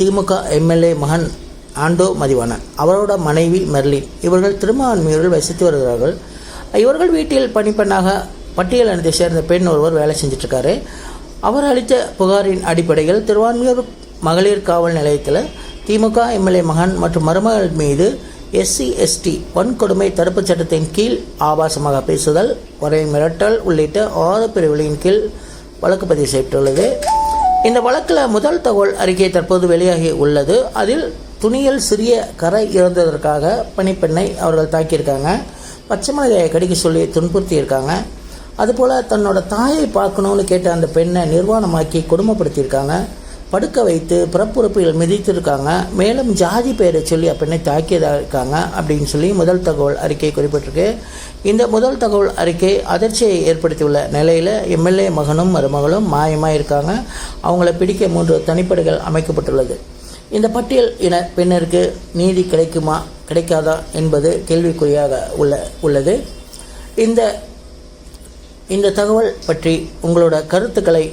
திமுக MLA மகன் ஆண்டோ மதிவான. அவரோட மனைவி மெர்லின். இவர்கள் திருமான்மையூரில் வசித்து வருகிறார்கள். இவர்கள் வீட்டில் பணிப்பெண்ணாக பட்டியல் அணித்தை சேர்ந்த பெண் ஒருவர் வேலை செஞ்சிட்ருக்காரு. அவர் அளித்த புகாரின் அடிப்படையில் திருவான்மியூர் மகளிர் காவல் நிலையத்தில் திமுக எம்எல்ஏ மகன் மற்றும் மருமகள் மீது எஸ்சி எஸ்டி வன்கொடுமை தடுப்புச் சட்டத்தின் கீழ் ஆபாசமாக பேசுதல் வரை மிரட்டல் உள்ளிட்ட ஆறு பிரிவுகளின் கீழ் வழக்கு பதிவு செய்யப்பட்டுள்ளது இந்த வழக்கில் முதல் தகவல் அறிக்கை தற்போது வெளியாகி உள்ளது. அதில் துணியில் சிறிய கரை இறந்ததற்காக பணிப்பெண்ணை அவர்கள் தாக்கியிருக்காங்க. பச்சை மிளகாயை கடிக்க சொல்லி துன்புறுத்தியிருக்காங்க. அதுபோல் தன்னோட தாயை பார்க்கணும்னு கேட்ட அந்த பெண்ணை நிர்வாணமாக்கி கொடுமைப்படுத்தியிருக்காங்க படுக்க வைத்து பிறப்புறுப்பில் மிதித்திருக்காங்க. மேலும் ஜாதி பெயரை சொல்லி அப்பெண்ணை தாக்கியதாக இருக்காங்க அப்படின்னு சொல்லி முதல் தகவல் அறிக்கை குறிப்பிட்டிருக்கு. இந்த முதல் தகவல் அறிக்கை அதிர்ச்சியை ஏற்படுத்தியுள்ள நிலையில் எம்எல்ஏ மகனும் மருமகளும் மாயமாக இருக்காங்க. அவங்கள பிடிக்க மூன்று தனிப்படைகள் அமைக்கப்பட்டுள்ளது. இந்த பட்டியல் இன பெண்ணிற்கு நீதி கிடைக்குமா கிடைக்காதா என்பது கேள்விக்குறியாக உள்ள உள்ளது. இந்த இந்த தகவல் பற்றி உங்களோட கருத்துக்களை